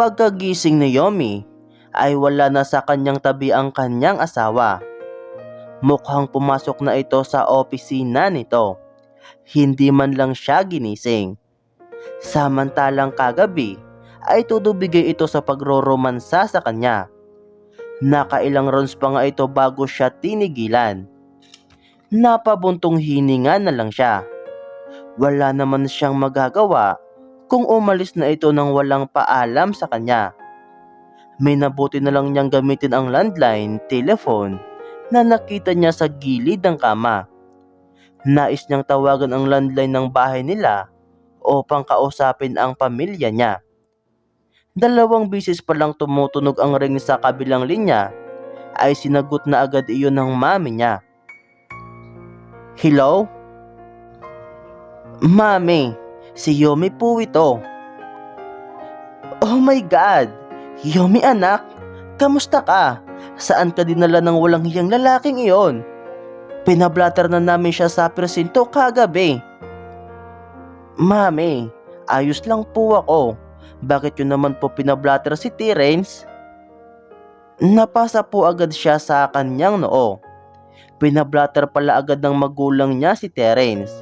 Pagkagising ni Yomi, ay wala na sa kanyang tabi ang kanyang asawa. Mukhang pumasok na ito sa opisina nito. Hindi man lang siya ginising. Samantalang kagabi ay tudubigay ito sa pagroromansa sa kanya. Nakailang rounds pa nga ito bago siya tinigilan. Napabuntong hininga na lang siya. Wala naman siyang magagawa kung umalis na ito nang walang paalam sa kanya. May nabuti na lang niyang gamitin ang landline, telephone, na nakita niya sa gilid ng kama. Nais niyang tawagan ang landline ng bahay nila upang kausapin ang pamilya niya. Dalawang bisis pa lang tumutunog ang ring sa kabilang linya ay sinagot na agad iyon ng mami niya. Hello? Mami, si Yomi po ito. Oh my God! Yomi anak, kamusta ka? Saan ka dinala ng walang hiyang lalaking iyon? Pinablatter na namin siya sa presinto kagabi. Mami, ayos lang po ako. Bakit yun naman po pinablatter si Terence? Napasa po agad siya sa kanyang noo. Pinablatter pala agad ng magulang niya si Terence.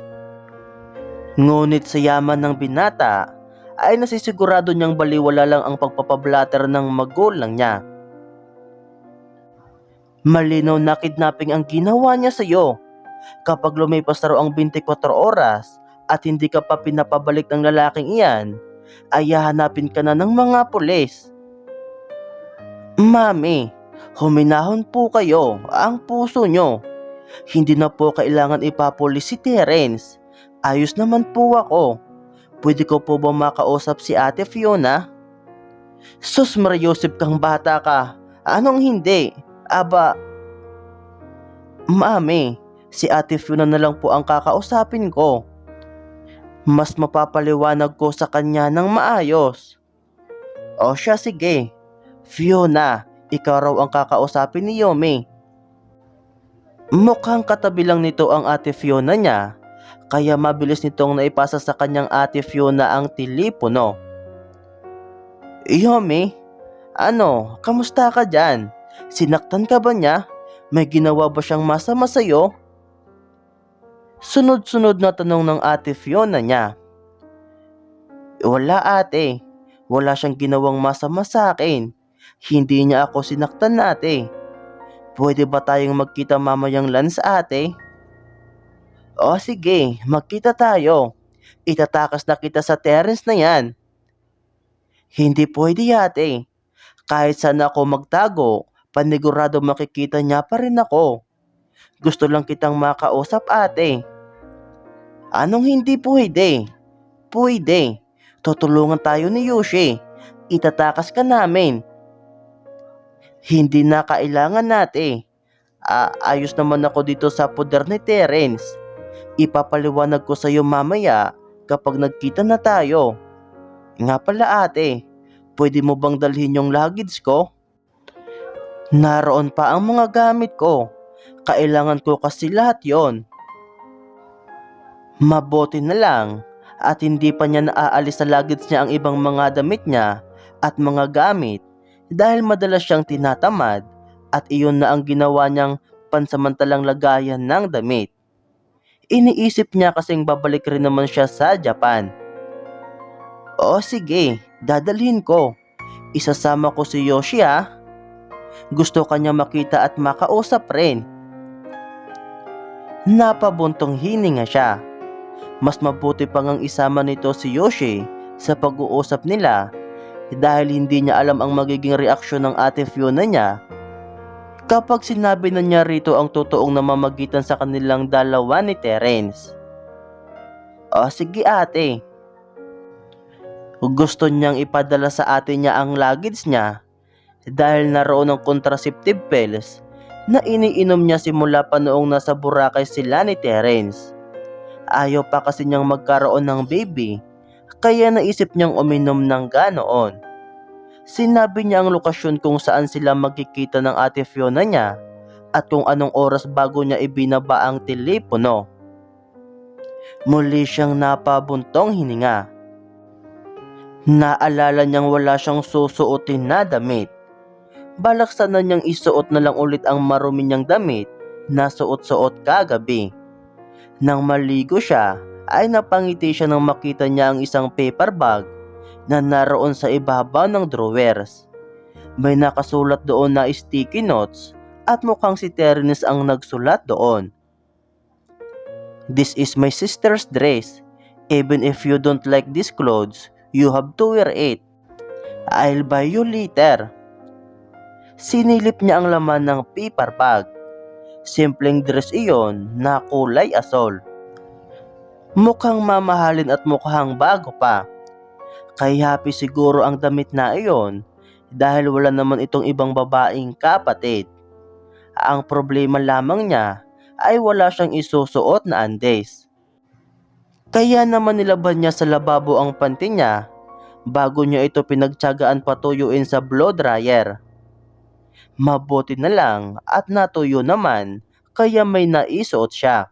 Ngunit sa yaman ng binata, ay nasisigurado niyang baliwala lang ang pagpapablatter ng magulang niya. Malinaw na kidnapping ang ginawa niya sa iyo. Kapag lumipas na ang 24 oras at hindi ka pa pinapabalik ng lalaking iyan, ay hahanapin ka na ng mga pulis. Mami, huminahon po kayo ang puso nyo. Hindi na po kailangan ipapulis si Terence. Ayos naman po ako. Pwede ko po ba makausap si Ate Fiona? Sus Mariosep kang bata ka. Anong hindi? Aba, Mami, si Ate Fiona na lang po ang kakausapin ko. Mas mapapaliwanag ko sa kanya ng maayos. O siya sige. Fiona, ikaw raw ang kakausapin ni Yomi. Mukhang katabi lang nito ang Ate Fiona niya, kaya mabilis nitong naipasa sa kanyang Ate Fiona ang telepono. Yomi, ano, kamusta ka dyan? Sinaktan ka ba niya? May ginawa ba siyang masama sa'yo? Sunod-sunod na tanong ng ate Fiona niya. Wala ate. Wala siyang ginawang masama sa akin. Hindi niya ako sinaktan ate. Pwede ba tayong magkita mamayang lunch ate? O sige, magkita tayo. Itatakas na kita sa terrace na yan. Hindi pwede ate. Kahit saan ako magtago, panigurado makikita niya pa rin ako. Gusto lang kitang makausap ate. Anong hindi pwede? Pwede. Tutulungan tayo ni Yoshi. Itatakas ka namin. Hindi na kailangan nate. A- ayos naman ako dito sa poder ni Terence. Ipapaliwanag ko sa iyo mamaya kapag nagkita na tayo. Nga pala ate, pwede mo bang dalhin yung luggage ko? Naroon pa ang mga gamit ko. Kailangan ko kasi lahat yon. Mabuti na lang at hindi pa niya naaalis sa luggage niya ang ibang mga damit niya at mga gamit dahil madalas siyang tinatamad at iyon na ang ginawa niyang pansamantalang lagayan ng damit. Iniisip niya kasing babalik rin naman siya sa Japan. O sige, dadalhin ko. Isasama ko si Yoshi ha. Gusto kanya makita at makausap rin. Napabuntong hininga siya. Mas mabuti pang ang isama nito si Yoshi sa pag-uusap nila dahil hindi niya alam ang magiging reaksyon ng ate Fiona niya kapag sinabi na niya rito ang totoong namamagitan sa kanilang dalawa ni Terence. O sige ate. Gusto niyang ipadala sa ate niya ang luggage niya dahil naroon ng contraceptive pills na iniinom niya simula pa noong nasa Boracay sila ni Terence. Ayaw pa kasi niyang magkaroon ng baby kaya naisip niyang uminom ng ganoon. Sinabi niya ang lokasyon kung saan sila magkikita ng ate Fiona niya at kung anong oras bago niya ibinaba ang telepono. Muli siyang napabuntong hininga. Naalala niyang wala siyang susuotin na damit. Balak sana niyang isuot na lang ulit ang marumi niyang damit na suot-suot kagabi. Nang maligo siya, ay napangiti siya nang makita niya ang isang paper bag na naroon sa ibabaw ng drawers. May nakasulat doon na sticky notes at mukhang si Terence ang nagsulat doon. This is my sister's dress. Even if you don't like these clothes, you have to wear it. I'll buy you later. Sinilip niya ang laman ng paper bag. Simpleng dress iyon na kulay asol. Mukhang mamahalin at mukhang bago pa. Kay happy siguro ang damit na iyon dahil wala naman itong ibang babaeng kapatid. Ang problema lamang niya ay wala siyang isusuot na andes. Kaya naman nilaban niya sa lababo ang panty niya bago niya ito pinagtyagaan patuyuin sa blow dryer. Mabuti na lang at natuyo naman kaya may naisuot siya.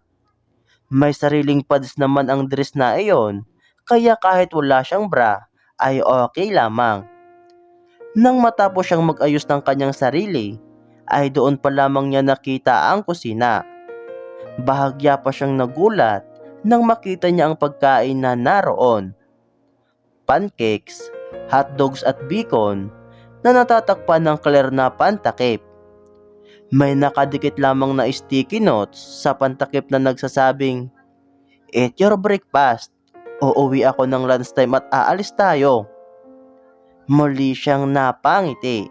May sariling pads naman ang dress na iyon kaya kahit wala siyang bra ay okay lamang. Nang matapos siyang mag-ayos ng kanyang sarili, ay doon pa lamang niya nakita ang kusina. Bahagya pa siyang nagulat nang makita niya ang pagkain na naroon. Pancakes, hotdogs at bacon na natatakpan ng clear na pantakip. May nakadikit lamang na sticky notes sa pantakip na nagsasabing, Eat your breakfast. Uuwi ako ng lunchtime at aalis tayo. Muli siyang napangiti.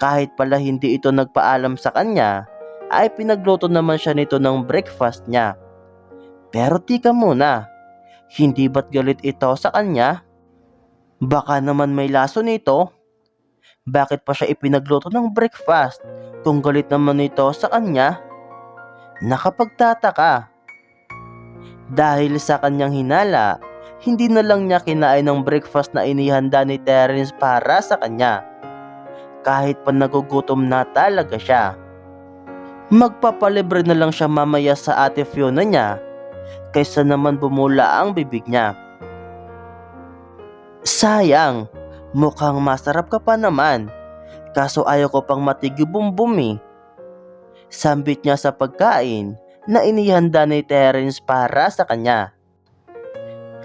Kahit pala hindi ito nagpaalam sa kanya, ay pinagluto naman siya nito ng breakfast niya. Pero tika muna, hindi ba't galit ito sa kanya? Baka naman may laso nito? Bakit pa siya ipinagluto ng breakfast kung galit naman ito sa kanya? Nakapagtataka. Dahil sa kanyang hinala, hindi na lang niya kinain ng breakfast na inihanda ni Terence para sa kanya. Kahit pa nagugutom na talaga siya. Magpapalibre na lang siya mamaya sa ate Fiona niya kaysa naman bumula ang bibig niya. Sayang, mukhang masarap ka pa naman. Kaso ayaw ko pang matigibum-bum eh. Sambit niya sa pagkain na inihanda ni Terence para sa kanya.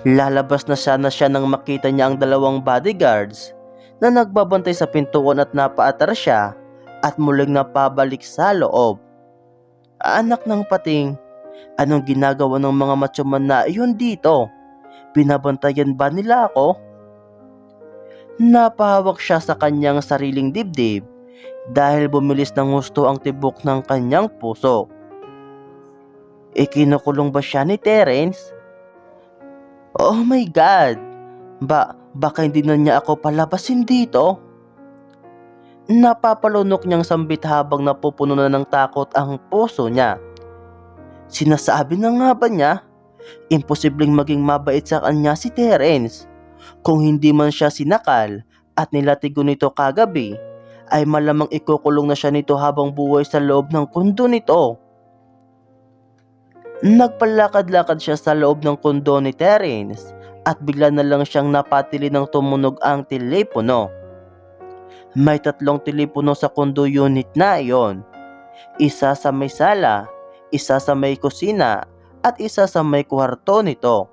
Lalabas na sana siya nang makita niya ang dalawang bodyguards na nagbabantay sa pintuan at napaatar siya at muling napabalik sa loob. Anak ng pating, anong ginagawa ng mga matsuman na iyon dito? Binabantayan ba nila ako? Napahawak siya sa kanyang sariling dibdib dahil bumilis ng gusto ang tibok ng kanyang puso. Ikinukulong ba siya ni Terence? Oh my God! Ba, baka hindi na niya ako palabasin dito? Napapalunok niyang sambit habang napupuno na ng takot ang puso niya. Sinasabi na nga ba niya? Imposibleng maging mabait sa kanya si Terence. Kung hindi man siya sinakal at nilatigo nito kagabi, ay malamang ikukulong na siya nito habang buhay sa loob ng kundo nito. Nagpalakad-lakad siya sa loob ng kundo ni Terence at bigla na lang siyang napatili ng tumunog ang telepono. May tatlong telepono sa kundo unit na iyon. Isa sa may sala, isa sa may kusina, at isa sa may kwarto nito.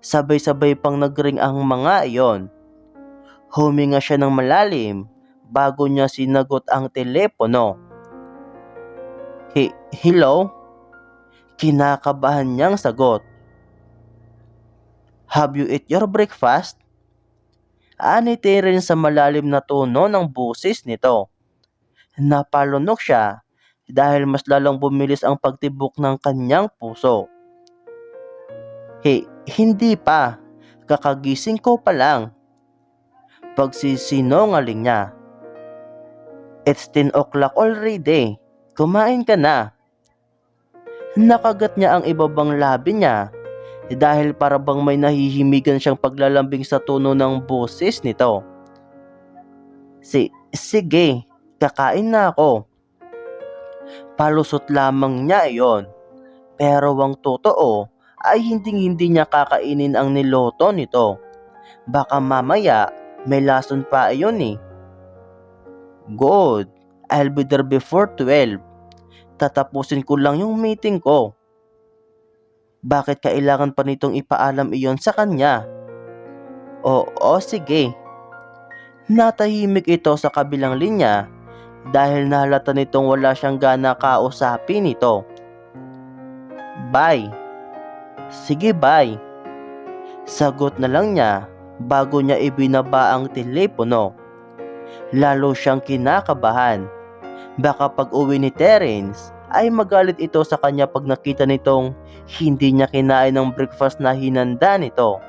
Sabay-sabay pang nagring ang mga iyon. Huminga siya ng malalim bago niya sinagot ang telepono. Hi- hello? Kinakabahan niyang sagot. Have you eat your breakfast? Aniti rin sa malalim na tono ng busis nito. Napalunok siya dahil mas lalong bumilis ang pagtibok ng kanyang puso. Hey, hindi pa. Kakagising ko pa lang. Pagsisinungaling niya. It's 10 o'clock already. Kumain ka na. Nakagat niya ang ibabang labi niya dahil para bang may nahihimigan siyang paglalambing sa tono ng boses nito. Si, sige, kakain na ako. Palusot lamang niya iyon. Pero ang totoo ay hindi hindi niya kakainin ang niloto nito. Baka mamaya may lason pa iyon eh. Good. I'll be there before 12. Tatapusin ko lang yung meeting ko. Bakit kailangan pa nitong ipaalam iyon sa kanya? Oo, sige. Natahimik ito sa kabilang linya dahil nahalata nitong wala siyang gana kausapin ito. Bye. Sige, bye. Sagot na lang niya bago niya ibinaba ang telepono. Lalo siyang kinakabahan. Baka pag uwi ni Terence ay magalit ito sa kanya pag nakita nitong hindi niya kinain ng breakfast na hinanda nito.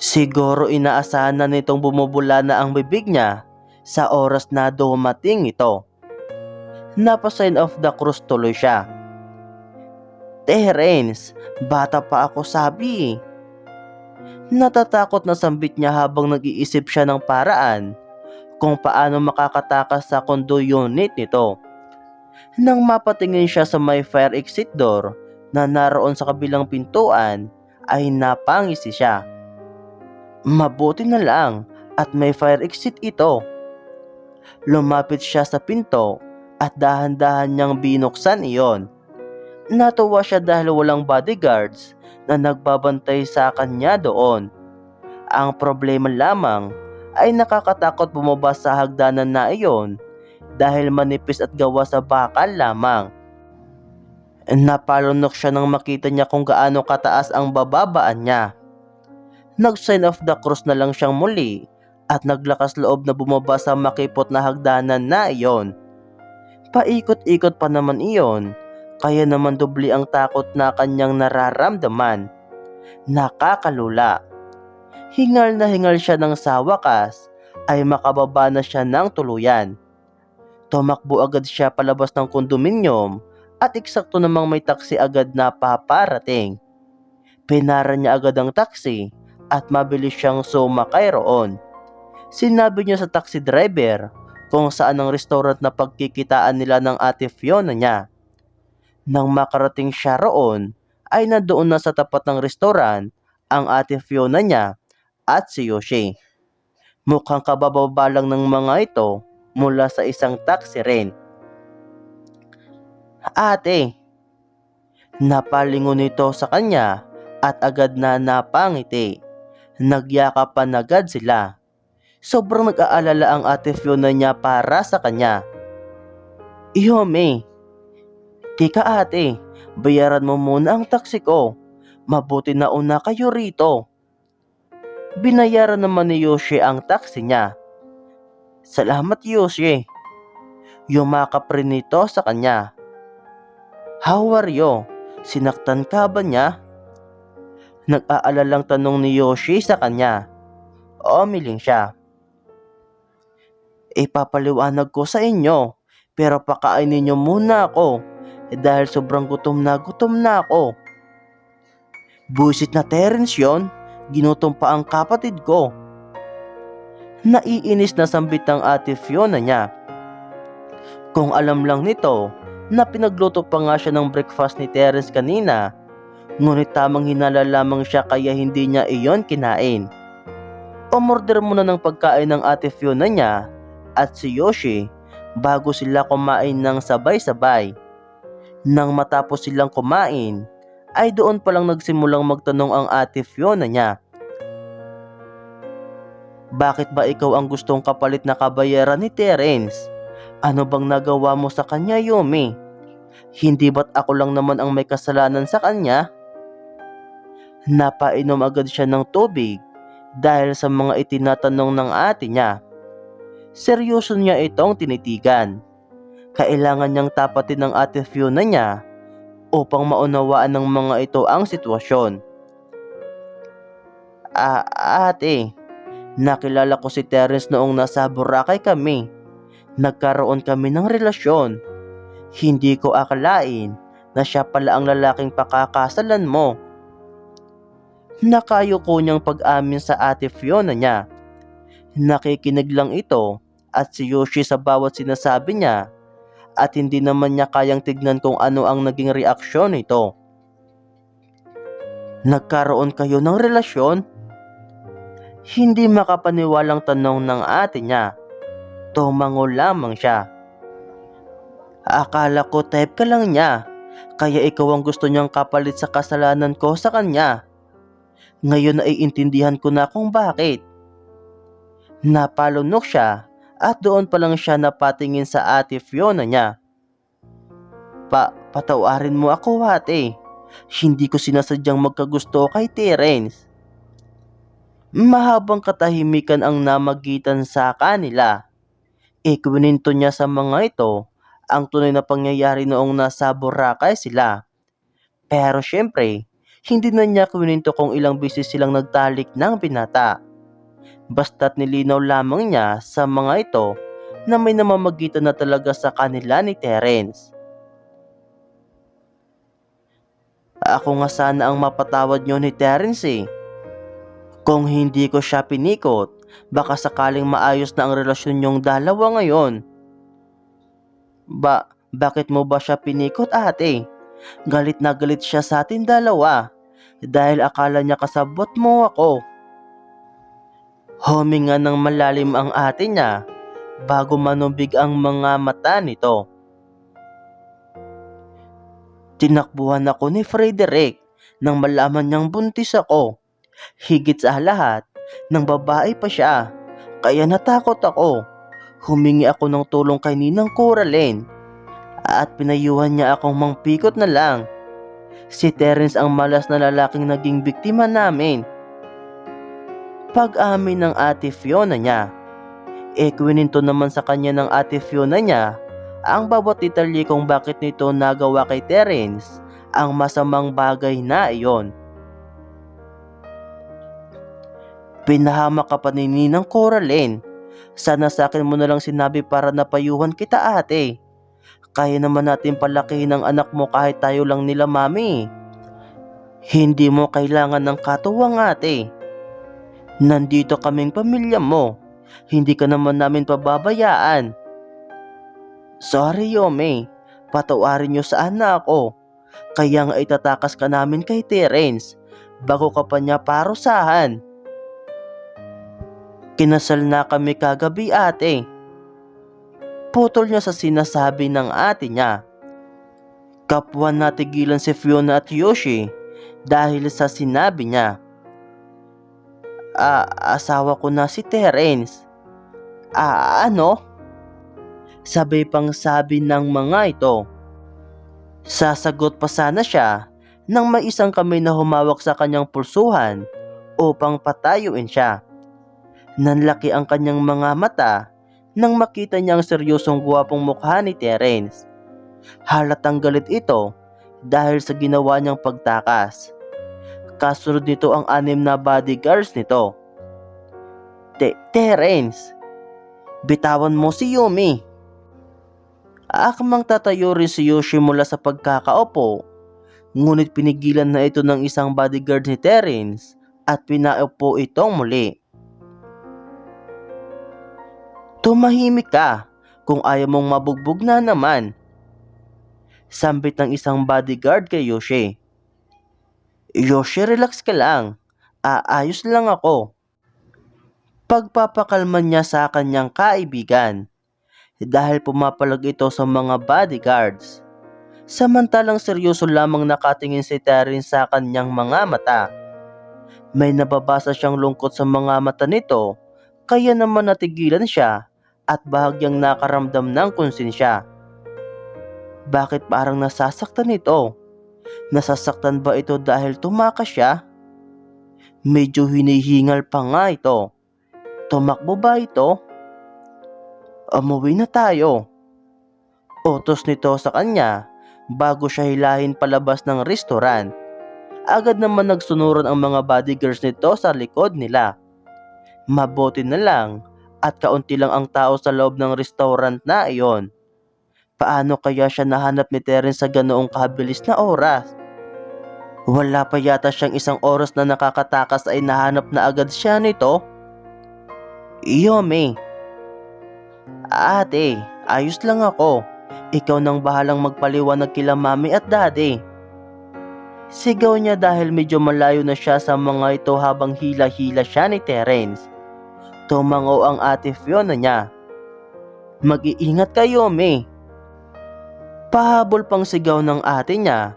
Siguro inaasahan na nitong bumubula na ang bibig niya sa oras na dumating ito. Napasign of the cross tuloy siya. Terence, bata pa ako sabi. Natatakot na sambit niya habang nag-iisip siya ng paraan kung paano makakatakas sa condo unit nito. Nang mapatingin siya sa may fire exit door na naroon sa kabilang pintuan, ay napangisi siya. Mabuti na lang at may fire exit ito. Lumapit siya sa pinto at dahan-dahan niyang binuksan iyon. Natuwa siya dahil walang bodyguards na nagbabantay sa kanya doon. Ang problema lamang ay nakakatakot bumaba sa hagdanan na iyon dahil manipis at gawa sa bakal lamang. Napalunok siya nang makita niya kung gaano kataas ang bababaan niya. Nag-sign of the cross na lang siyang muli at naglakas loob na bumaba sa makipot na hagdanan na iyon. Paikot-ikot pa naman iyon, kaya naman dubli ang takot na kanyang nararamdaman. Nakakalula. Hingal na hingal siya ng sa wakas ay makababa na siya ng tuluyan. Tumakbo agad siya palabas ng kondominium at eksakto namang may taxi agad na paparating. Pinara niya agad ang taxi at mabilis siyang sumakay roon. Sinabi niya sa taxi driver kung saan ang restaurant na pagkikitaan nila ng ate Fiona niya. Nang makarating siya roon, ay nandoon na sa tapat ng restaurant ang ate Fiona niya at si Yoshi. Mukhang kabababa lang ng mga ito mula sa isang taxi rin. Ate, napalingon nito sa kanya at agad na napangiti. Nagyakapan agad sila. Sobrang nag-aalala ang ate Fiona niya para sa kanya. Ihome, tika ate, bayaran mo muna ang taxi ko. Mabuti na una kayo rito. Binayaran naman ni Yoshi ang taxi niya. Salamat Yoshi. Yumakap rin nito sa kanya. How are you? Sinaktan ka ba niya? Nag-aalalang tanong ni Yoshi sa kanya. Umiling siya. Ipapaliwanag ko sa inyo, pero pakainin niyo muna ako eh dahil sobrang gutom na gutom na ako. Buisit na Terence yon, ginutom pa ang kapatid ko. Naiinis na sambit ang ate Fiona niya. Kung alam lang nito na pinagluto pa nga siya ng breakfast ni Terence kanina, ngunit tamang hinala lamang siya kaya hindi niya iyon kinain. Umorder muna ng pagkain ng ate Fiona niya at si Yoshi bago sila kumain ng sabay-sabay. Nang matapos silang kumain, ay doon palang nagsimulang magtanong ang ate Fiona niya. Bakit ba ikaw ang gustong kapalit na kabayaran ni Terence? Ano bang nagawa mo sa kanya, Yumi? Hindi ba't ako lang naman ang may kasalanan sa kanya? Napainom agad siya ng tubig dahil sa mga itinatanong ng ate niya. Seryoso niya itong tinitigan. Kailangan niyang tapatin ng ate Fiona niya upang maunawaan ng mga ito ang sitwasyon. Ate, nakilala ko si Terence noong nasa Boracay kami. Nagkaroon kami ng relasyon. Hindi ko akalain na siya pala ang lalaking pakakasalan mo. Nakayo ko niyang pag-amin sa ate Fiona niya. Nakikinig lang ito at si Yoshi sa bawat sinasabi niya at hindi naman niya kayang tignan kung ano ang naging reaksyon nito. Nagkaroon kayo ng relasyon? Hindi makapaniwalang tanong ng ate niya. Tumango lamang siya. Akala ko type ka lang niya, kaya ikaw ang gusto niyang kapalit sa kasalanan ko sa kanya. Ngayon ay intindihan ko na kung bakit. Napalunok siya at doon pa lang siya napatingin sa ate Fiona niya. Pa, patawarin mo ako ate. Hindi ko sinasadyang magkagusto kay Terence. Mahabang katahimikan ang namagitan sa kanila. Ikwininto niya sa mga ito ang tunay na pangyayari noong nasa Boracay sila. Pero syempre, hindi na niya kwininto kung ilang beses silang nagtalik ng binata. Basta't nilinaw lamang niya sa mga ito na may namamagitan na talaga sa kanila ni Terence. Ako nga sana ang mapatawad niyo ni Terence eh. Kung hindi ko siya pinikot, baka sakaling maayos na ang relasyon niyong dalawa ngayon. Ba, bakit mo ba siya pinikot ate? Galit na galit siya sa atin dalawa dahil akala niya kasabot mo ako. Huminga ng malalim ang ate niya bago manubig ang mga mata nito. Tinakbuhan ako ni Frederick nang malaman niyang buntis ako. Higit sa lahat, ng babae pa siya. Kaya natakot ako. Humingi ako ng tulong kay Ninang Coraline at pinayuhan niya akong mangpikot na lang. Si Terence ang malas na lalaking naging biktima namin. Pag-amin ng ate Fiona niya, ikwininto naman sa kanya ng ate Fiona niya ang bawat detalye kung bakit nito nagawa kay Terence ang masamang bagay na iyon. Pinahama ka pa ni Ninang Coraline. Sana sa akin mo na lang sinabi para napayuhan kita ate. Kaya naman natin palakihin ang anak mo kahit tayo lang nila mami. Hindi mo kailangan ng katuwang ate. Nandito kaming pamilya mo. Hindi ka naman namin pababayaan. Sorry Yome, patawarin niyo sa anak ko. Kaya nga itatakas ka namin kay Terence bago ka pa niya parusahan. Kinasal na kami kagabi ate. Putol niya sa sinasabi ng ate niya. Kapwa natigilan si Fiona at Yoshi dahil sa sinabi niya. Ah, asawa ko na si Terence. Ah, ano? Sabay pang sabi ng mga ito. Sasagot pa sana siya nang may isang kamay na humawak sa kanyang pulsuhan upang patayuin siya. Nanlaki ang kanyang mga mata nang makita niya ang seryosong guwapong mukha ni Terence. Halatang galit ito dahil sa ginawa niyang pagtakas. Kasunod nito ang anim na bodyguards nito. Te Terence, bitawan mo si Yumi. Akmang tatayo rin si Yoshi mula sa pagkakaupo, ngunit pinigilan na ito ng isang bodyguard ni Terence at pinaupo itong muli. Tumahimik ka kung ayaw mong mabugbog na naman. Sambit ng isang bodyguard kay Yoshi. Yoshi, relax ka lang. Aayos lang ako. Pagpapakalman niya sa kanyang kaibigan dahil pumapalag ito sa mga bodyguards. Samantalang seryoso lamang nakatingin si Terence sa kanyang mga mata. May nababasa siyang lungkot sa mga mata nito kaya naman natigilan siya at bahagyang nakaramdam ng konsensya. Bakit parang nasasaktan ito? Nasasaktan ba ito dahil tumakas siya? Medyo hinihingal pa nga ito. Tumakbo ba ito? Umuwi na tayo. Utos nito sa kanya bago siya hilahin palabas ng restaurant. Agad naman nagsunuran ang mga bodyguards nito sa likod nila. Mabuti na lang at kaunti lang ang tao sa loob ng restaurant na iyon. Paano kaya siya nahanap ni Terence sa ganoong kabilis na oras? Wala pa yata siyang isang oras na nakakatakas ay nahanap na agad siya nito. Iyome. Ate, ayos lang ako. Ikaw nang bahalang magpaliwanag kila mami at daddy. Sigaw niya dahil medyo malayo na siya sa mga ito habang hila-hila siya ni Terence. Tumango ang ate Fiona niya. Mag-iingat kayo, May. Pahabol pang sigaw ng ate niya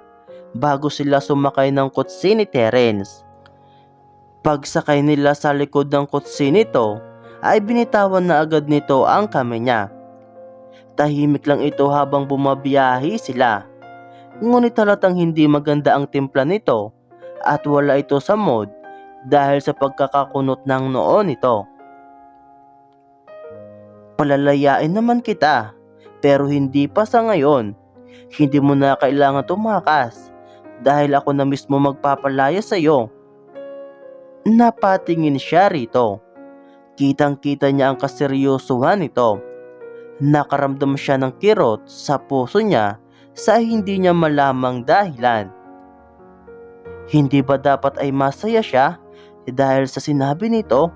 bago sila sumakay ng kutsi ni Terence. Pagsakay nila sa likod ng kutsi nito, ay binitawan na agad nito ang kamay niya. Tahimik lang ito habang bumabiyahe sila. Ngunit halatang hindi maganda ang timpla nito at wala ito sa mood dahil sa pagkakakunot ng noon nito. Palalayain naman kita pero hindi pa sa ngayon. Hindi mo na kailangan tumakas dahil ako na mismo magpapalaya sa iyo. Napatingin siya rito. Kitang-kita niya ang kaseryosohan nito. Nakaramdam siya ng kirot sa puso niya sa hindi niya malamang dahilan. Hindi ba dapat ay masaya siya dahil sa sinabi nito?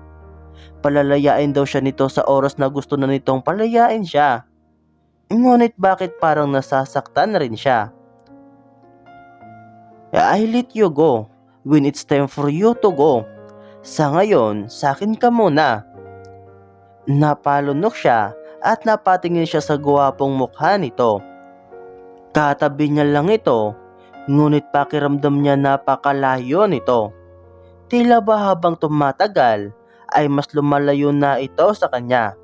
Palalayain daw siya nito sa oras na gusto na nitong palayain siya. Ngunit bakit parang nasasaktan na rin siya? I let you go when it's time for you to go. Sa ngayon, sa akin ka muna. Napalunok siya at napatingin siya sa guwapong mukha nito. Katabi niya lang ito, ngunit pakiramdam niya napakalayo nito. Tila ba habang tumatagal ay mas lumalayo na ito sa kanya.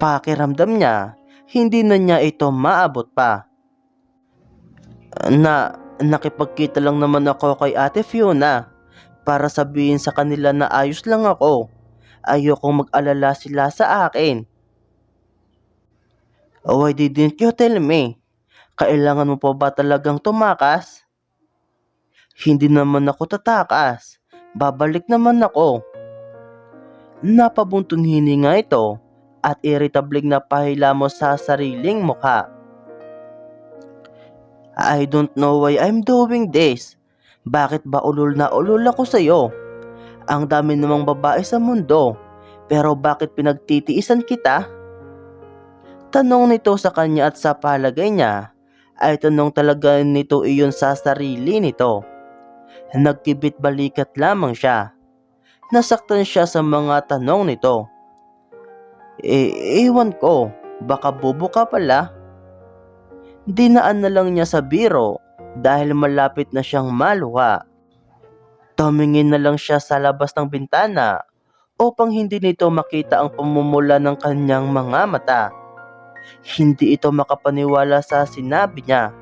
Pakiramdam niya, hindi na niya ito maabot pa. Na nakipagkita lang naman ako kay Ate Fiona para sabihin sa kanila na ayos lang ako. Ayokong mag-alala sila sa akin. Why didn't you tell me? Kailangan mo pa ba talagang tumakas? Hindi naman ako tatakas. Babalik naman ako. Napabuntong hininga ito at irritabling na pahila mo sa sariling mukha. I don't know why I'm doing this. Bakit ba ulol na ulol ako sa'yo? Ang dami namang babae sa mundo. Pero bakit pinagtitiisan kita? Tanong nito sa kanya at sa palagay niya ay tanong talaga nito iyon sa sarili nito. Nagkibit balikat lamang siya. Nasaktan siya sa mga tanong nito. E, ewan ko, baka bobo ka pala. Dinaan na lang niya sa biro dahil malapit na siyang maluha. Tumingin na lang siya sa labas ng bintana upang hindi nito makita ang pamumula ng kanyang mga mata. Hindi ito makapaniwala sa sinabi niya.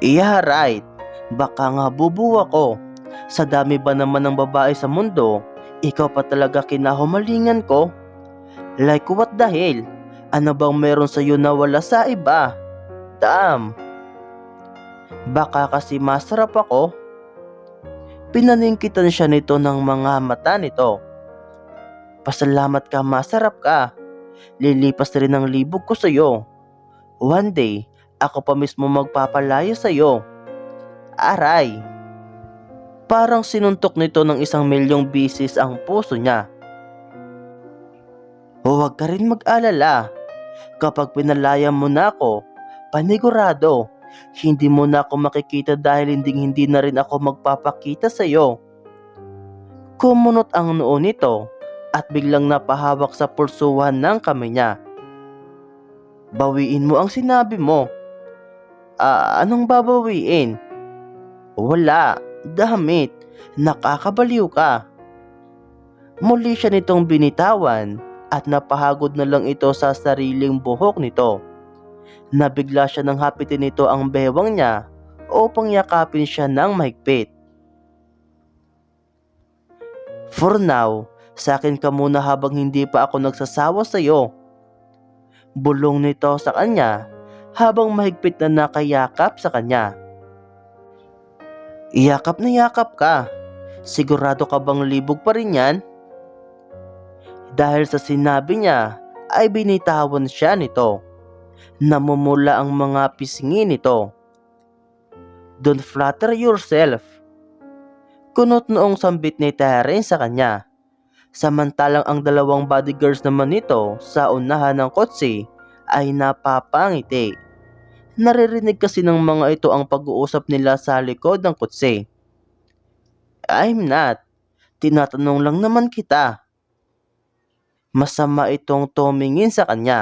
Yeah, right. Baka nga bubu ako. Sa dami ba naman ng babae sa mundo, ikaw pa talaga kinahumalingan ko? Like what the hell? Ano bang meron sa iyo na wala sa iba? Damn. Baka kasi masarap ako. Pinaningkitan siya nito ng mga mata nito. Pasalamat ka, masarap ka. Lilipas rin ang libog ko sa iyo. One day, ako pa mismo magpapalaya sa iyo. Aray! Parang sinuntok nito ng isang milyong bisis ang puso niya. Huwag ka rin mag-alala. Kapag pinalaya mo na ako, panigurado, hindi mo na ako makikita dahil hindi hindi na rin ako magpapakita sa iyo. Kumunot ang noo nito at biglang napahawak sa pulsuhan ng kamay niya. Bawiin mo ang sinabi mo. Ah, anong babawiin? Wala, damit, nakakabaliw ka. Muli siya nitong binitawan at napahagod na lang ito sa sariling buhok nito. Nabigla siya nang hapitin nito ang bewang niya upang yakapin siya ng mahigpit. For now, sa akin ka muna habang hindi pa ako nagsasawa sa iyo. Bulong nito sa kanya habang mahigpit na nakayakap sa kanya. Iyakap na yakap ka. Sigurado ka bang libog pa rin yan? Dahil sa sinabi niya ay binitawan siya nito. Namumula ang mga pisngi nito. Don't flatter yourself. Kunot noong sambit ni Terence sa kanya. Samantalang ang dalawang bodyguards naman nito sa unahan ng kotse ay napapangiti. Naririnig kasi ng mga ito ang pag-uusap nila sa likod ng kutsi. I'm not. Tinatanong lang naman kita. Masama itong tumingin sa kanya.